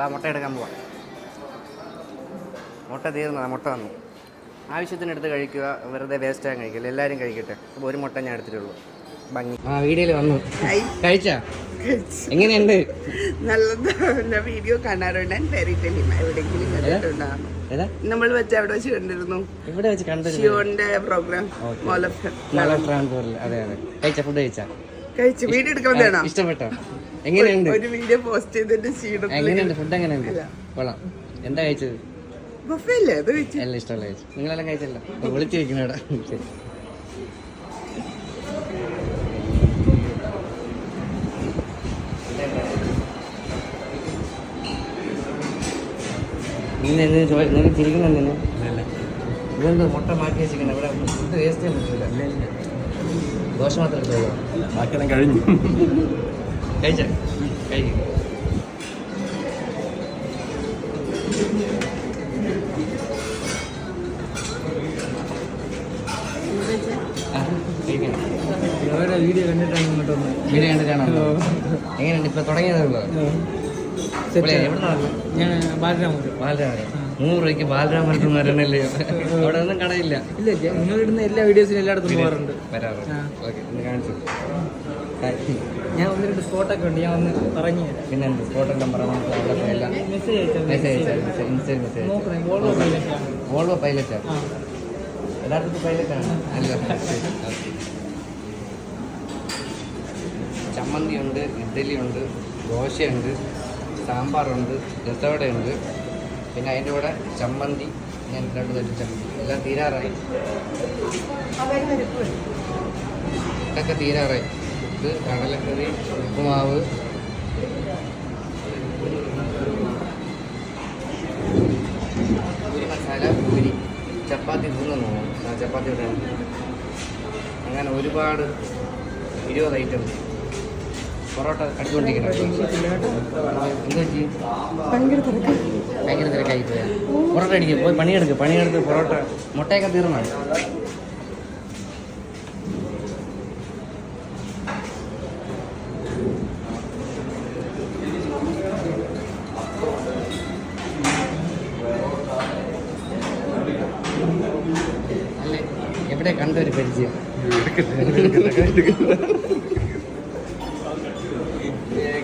വാ മുട്ട എടുക്കാൻ പോവാം. മുട്ട തീർന്നതാ മുട്ട വന്നു. ആവശ്യത്തിന് എടുത്ത് കഴിക്കുക വെറുതെ വേസ്റ്റ് ആകാൻ കഴിക്കില്ല എല്ലാവരും കഴിക്കട്ടെ. അപ്പോൾ ഒരു മുട്ട ഞാൻ എടുത്തിട്ടുള്ളൂ. ഭംഗി. ആ വീഡിയോയിൽ വന്നു. കഴിച്ചാ? എങ്ങനെയുണ്ട്? നല്ലതാ വീഡിയോ കാണാറുണ്ട്. വെരി ഫെയറി ടെലിമ എവിടെയെങ്കിലും കണ്ടിട്ടുണ്ടാകും നമ്മൾ വെച്ച് അവിടെ വെച്ച് കണ്ടിരുന്നു? ഇവിടെ വെച്ച് കണ്ടിരുന്നു? ഷിയോന്റെ പ്രോഗ്രാം അതെ അതെ. കഴിച്ച? ഫുഡ് കഴിച്ചാ? കഴിച്ച്. വീഡിയോ എടുക്കാൻ വേണം? ഇഷ്ടപ്പെട്ടോ? എങ്ങനെയുണ്ട്? ഒരു വീഡിയോ പോസ്റ്റ് ചെയ്തിട്ട് എങ്ങനെയുണ്ട്? ഫുഡ് എങ്ങനെയുണ്ട്? കൊള്ളാം. എന്താ കഴിച്ചത്? ബഫേ അല്ലേ? അത് കഴിച്ചു. എല്ലാം ഇഷ്ടമുള്ള കഴിച്ചു. നിങ്ങളെല്ലാം കഴിച്ചല്ലോ വിളിച്ചു വെക്കുന്ന ഇവിടെ ശരി. നിന്നെ എന്തിനു ചോദി നിനക്ക് ചിരിക്കുന്നെന്തിനു ഇതെന്ത് മുട്ട മാറ്റി വെച്ചിരിക്കണം? ഇവിടെ ഫുഡ് വേസ്റ്റ് ചെയ്യാൻ പറ്റില്ല ദോശ മാത്രമേ ബാക്കിയെല്ലാം കഴിഞ്ഞു. കഴിച്ച? കഴിക്കും. വീഡിയോ കണ്ടിട്ടാണ് ഇങ്ങോട്ട് വീഡിയോ കണ്ടിട്ടാണോ എങ്ങനെയുണ്ട്? ഇപ്പൊ തുടങ്ങിയതേ ഉള്ളൂ? ഞാൻ ബാലരാമൂർ ബാലരാമൻ. നൂറ് രൂപയ്ക്ക് ബാലരാമൻ വരണല്ലേ? അവിടെ ഒന്നും കടയില്ല. ഇല്ല നിങ്ങൾ ഇടുന്ന എല്ലാ വീഡിയോസിനും എല്ലായിടത്തും പോകാറുണ്ട്. വരാറുണ്ട്. ഓക്കെ കാണിച്ചു. ഞാൻ ഒന്ന് രണ്ട് സ്പോട്ടൊക്കെ ഉണ്ട്. ഞാൻ ഒന്ന് പറഞ്ഞു തരാം. പിന്നെ എന്ത്? സ്പോട്ട് നമ്പർ അവിടെ പോയില്ല മെസ്സേജ് അയച്ചാൽ മെസ്സേജ് അയച്ചാൽ ഇൻസ്റ്റയിൽ മെസ്സേജ് വോൾവോ പൈലറ്റാണ് വോൾവോ പൈലറ്റാ യഥാർത്ഥത്തിൽ പൈലറ്റാണ് അല്ല ഉണ്ട് ചമ്മന്തിയുണ്ട് ഇഡ്ഡലിയുണ്ട് ദോശയുണ്ട് സാമ്പാറുണ്ട് രസവടയുണ്ട്. പിന്നെ അതിന്റെ കൂടെ ചമ്മന്തി. ഞാൻ രണ്ട് തരം ചമ്മന്തി. എല്ലാം തീരാറായി. ഇതൊക്കെ തീരാറായി. ഇത് കടലക്കറി ഉപ്പുമാവ്. പൂരി മസാല പൂരി ചപ്പാത്തി തിന്നു ആ ചപ്പാത്തി ഇവിടെ. അങ്ങനെ ഒരുപാട് ഇരുപത് ഐറ്റം പൊറോട്ട കടിച്ചുകൊണ്ടിരിക്കണം ഭയങ്കര തിരക്ക്. ഭയങ്കര തിരക്കായി പോയാ. പൊറോട്ട അടിക്കുക പോയി പണിയെടുക്കുക പണിയെടുത്ത് പൊറോട്ട മുട്ടയൊക്കെ തീർന്നാണ് അല്ലേ എവിടെ കണ്ടൊരു പരിചയം.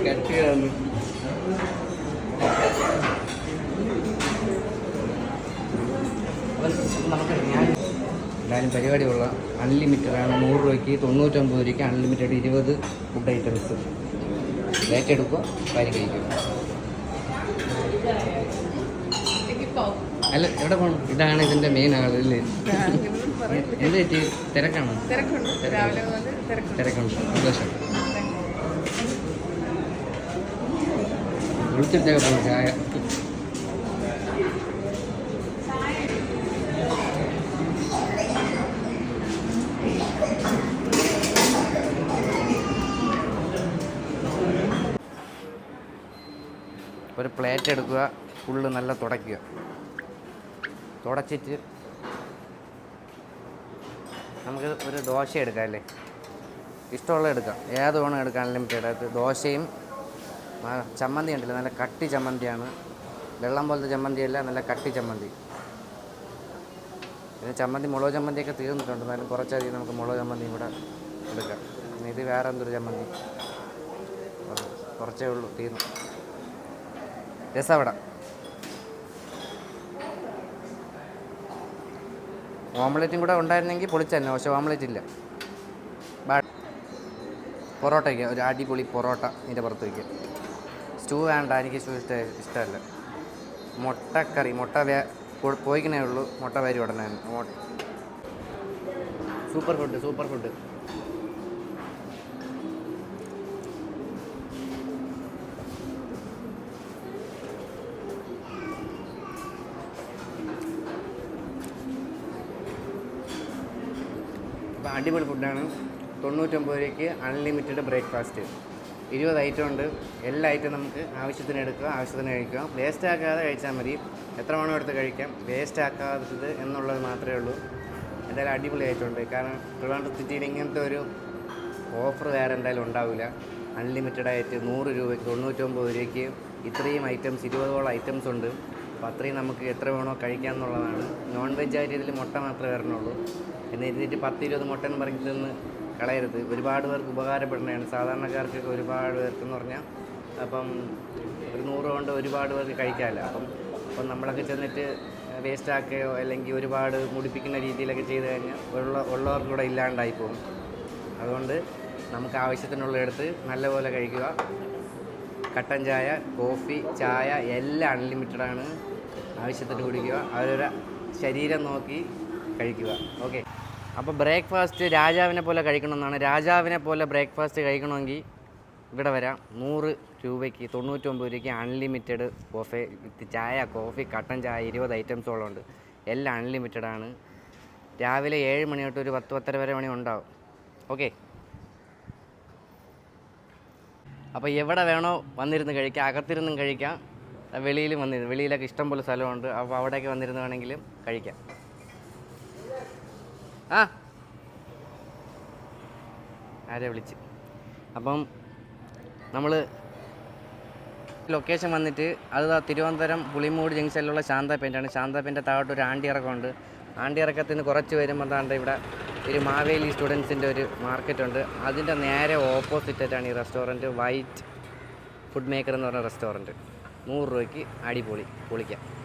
കട്ടിയാണ് ഉള്ള അൺലിമിറ്റഡ് ആണ്. നൂറ് രൂപയ്ക്ക് തൊണ്ണൂറ്റൊമ്പത് രൂപയ്ക്ക് അൺലിമിറ്റഡ് ഇരുപത് ഫുഡ് ഐറ്റംസ് ലേറ്റ് എടുക്കുക കാര്യം കഴിക്കുക. അല്ല എവിടെ പോകണം ഇതാണ് ഇതിന്റെ മെയിൻ ആൾ അല്ലേ? എന്ത് പറ്റി? തിരക്കാണോ? തിരക്കുണ്ട്. സന്തോഷം. വിളിച്ചിട്ടൊക്കെ പോകും ചായ. ഒരു പ്ലേറ്റ് എടുക്കുക ഫുള്ള് നല്ല തുടയ്ക്കുക. തുടച്ചിട്ട് നമുക്ക് ഒരു ദോശ എടുക്കാം അല്ലേ? ഇഷ്ടമുള്ള എടുക്കാം. ഏത് വേണം എടുക്കാം അൺലിമിറ്റഡ് അത് ദോശയും ചമ്മന്തി ഉണ്ടല്ലോ നല്ല കട്ടി ചമ്മന്തിയാണ്. വെള്ളം പോലത്തെ ചമ്മന്തിയല്ല നല്ല കട്ടി ചമ്മന്തി. പിന്നെ ചമ്മന്തി മുളക് ചമ്മന്തിയൊക്കെ തീർന്നിട്ടുണ്ട്. എന്നാലും കുറച്ചധികം നമുക്ക് മുളക് ചമ്മന്തി ഇവിടെ എടുക്കാം. ഇത് വേറെ എന്തൊരു ചമ്മന്തി? കുറച്ചേ ഉള്ളൂ തീർന്നു. രസവട. ഓംലെറ്റും കൂടെ ഉണ്ടായിരുന്നെങ്കിൽ പൊളിച്ചന്നെ പക്ഷേ ഓംലെറ്റ് ഇല്ല. പൊറോട്ടയ്ക്ക് ഒരു അടിപൊളി പൊറോട്ട ഇതിന്റെ പുറത്ത് വയ്ക്കുക സ്റ്റൂ വേണ്ട എനിക്ക് സ്റ്റൂ ഇഷ്ട ഇഷ്ടമല്ല. മുട്ടക്കറി മുട്ട വേ പോയിക്കണേ ഉള്ളൂ മുട്ട വരി ഉടനെ സൂപ്പർ ഫുഡ് സൂപ്പർ ഫുഡ്. അടിപൊളി ഫുഡാണ്. തൊണ്ണൂറ്റൊമ്പത് രൂപയ്ക്ക് അൺലിമിറ്റഡ് ബ്രേക്ക്ഫാസ്റ്റ് ഇരുപത് ഐറ്റം ഉണ്ട്. എല്ലാ ഐറ്റം നമുക്ക് ആവശ്യത്തിന് എടുക്കുക ആവശ്യത്തിന് കഴിക്കുക വേസ്റ്റ് ആക്കാതെ കഴിച്ചാൽ മതി. എത്ര വേണം എടുത്ത് കഴിക്കാം. വേസ്റ്റ് ആക്കാത്തത് എന്നുള്ളത് മാത്രമേ ഉള്ളൂ. എന്തായാലും അടിപൊളി ഉണ്ട്. കാരണം ട്രിവാൻഡ്രം സിറ്റിയിൽ ഇങ്ങനത്തെ ഒരു ഓഫർ വേറെ എന്തായാലും ഉണ്ടാവില്ല. അൺലിമിറ്റഡ് ആയിട്ട് നൂറ് രൂപയ്ക്ക് തൊണ്ണൂറ്റൊമ്പത് രൂപയ്ക്ക് ഇത്രയും ഐറ്റംസ് ഇരുപതോളം ഐറ്റംസ് ഉണ്ട്. അപ്പോൾ അത്രയും നമുക്ക് എത്ര വേണോ കഴിക്കാം എന്നുള്ളതാണ്. നോൺ വെജ് ആയിട്ട് ഇതിൽ മുട്ട മാത്രമേ വരണുള്ളൂ. എന്നിരുന്നിട്ട് പത്ത് ഇരുപത് മുട്ട എന്ന് പറഞ്ഞിട്ട് തിന്ന് കളയരുത്. ഒരുപാട് പേർക്ക് ഉപകാരപ്പെടുന്നതാണ് സാധാരണക്കാർക്കൊക്കെ ഒരുപാട് പേർക്കെന്ന് പറഞ്ഞാൽ അപ്പം ഒരു നൂറ് കൊണ്ട് ഒരുപാട് പേർക്ക് കഴിക്കാമല്ലോ. അപ്പം അപ്പം നമ്മളൊക്കെ ചെന്നിട്ട് വേസ്റ്റ് ആക്കുകയോ അല്ലെങ്കിൽ ഒരുപാട് മുടിപ്പിക്കുന്ന രീതിയിലൊക്കെ ചെയ്ത് കഴിഞ്ഞാൽ ഉള്ള ഉള്ളവർക്കൂടെ ഇല്ലാണ്ടായി പോകും. അതുകൊണ്ട് നമുക്ക് ആവശ്യത്തിനുള്ള എടുത്ത് നല്ലപോലെ കഴിക്കുക. കട്ടൻ ചായ കോഫി ചായ എല്ലാം അൺലിമിറ്റഡ് ആണ്. ആവശ്യത്തിന് കുടിക്കുക. അവരൊരു ശരീരം നോക്കി കഴിക്കുക. ഓക്കെ അപ്പോൾ ബ്രേക്ക്ഫാസ്റ്റ് രാജാവിനെ പോലെ കഴിക്കണമെന്നാണ്. രാജാവിനെ പോലെ ബ്രേക്ക്ഫാസ്റ്റ് കഴിക്കണമെങ്കിൽ ഇവിടെ വരാം. നൂറ് രൂപയ്ക്ക് തൊണ്ണൂറ്റൊമ്പത് രൂപയ്ക്ക് അൺലിമിറ്റഡ് കോഫി വിത്ത് ചായ കോഫി കട്ടൻ ചായ ഇരുപത് ഐറ്റംസോളം ഉണ്ട്. എല്ലാം അൺലിമിറ്റഡ് ആണ്. രാവിലെ ഏഴ് മണി തൊട്ട് ഒരു പത്ത് പത്തര വരെ മണി ഉണ്ടാവും. ഓക്കെ അപ്പോൾ എവിടെ വേണോ വന്നിരുന്ന് കഴിക്കാം. അകത്തിരുന്നും കഴിക്കാം. വെളിയിലും വന്നിരുന്നു. വെളിയിലൊക്കെ ഇഷ്ടംപോലെ സ്ഥലമുണ്ട്. അപ്പോൾ അവിടെയൊക്കെ വന്നിരുന്ന് വേണമെങ്കിലും കഴിക്കാം. ആ. ആരെ വിളിച്ച്? അപ്പം നമ്മൾ ലൊക്കേഷൻ വന്നിട്ട് അത് തിരുവനന്തപുരം പുളിമൂട് ജംഗ്ഷനിലുള്ള ശാന്ത പെയിന്റാണ് ശാന്ത പെയിന്റെ താഴോട്ട് ഒരു ആണ്ടി ഇറക്കമുണ്ട്. ആണ്ടി ഇറക്കത്തിൽ നിന്ന് കുറച്ച് വരുമ്പോൾ താണ്ട് ഇവിടെ ഒരു മാവേലി സ്റ്റുഡൻസിന്റെ ഒരു മാർക്കറ്റുണ്ട് അതിന്റെ നേരെ ഓപ്പോസിറ്റായിട്ടാണ് ഈ റെസ്റ്റോറന്റ് വൈറ്റ് ഫുഡ് മേക്കർ എന്ന് പറഞ്ഞ റെസ്റ്റോറന്റ് നൂറ് രൂപയ്ക്ക് അടിപൊളി പൊളിക്കാം.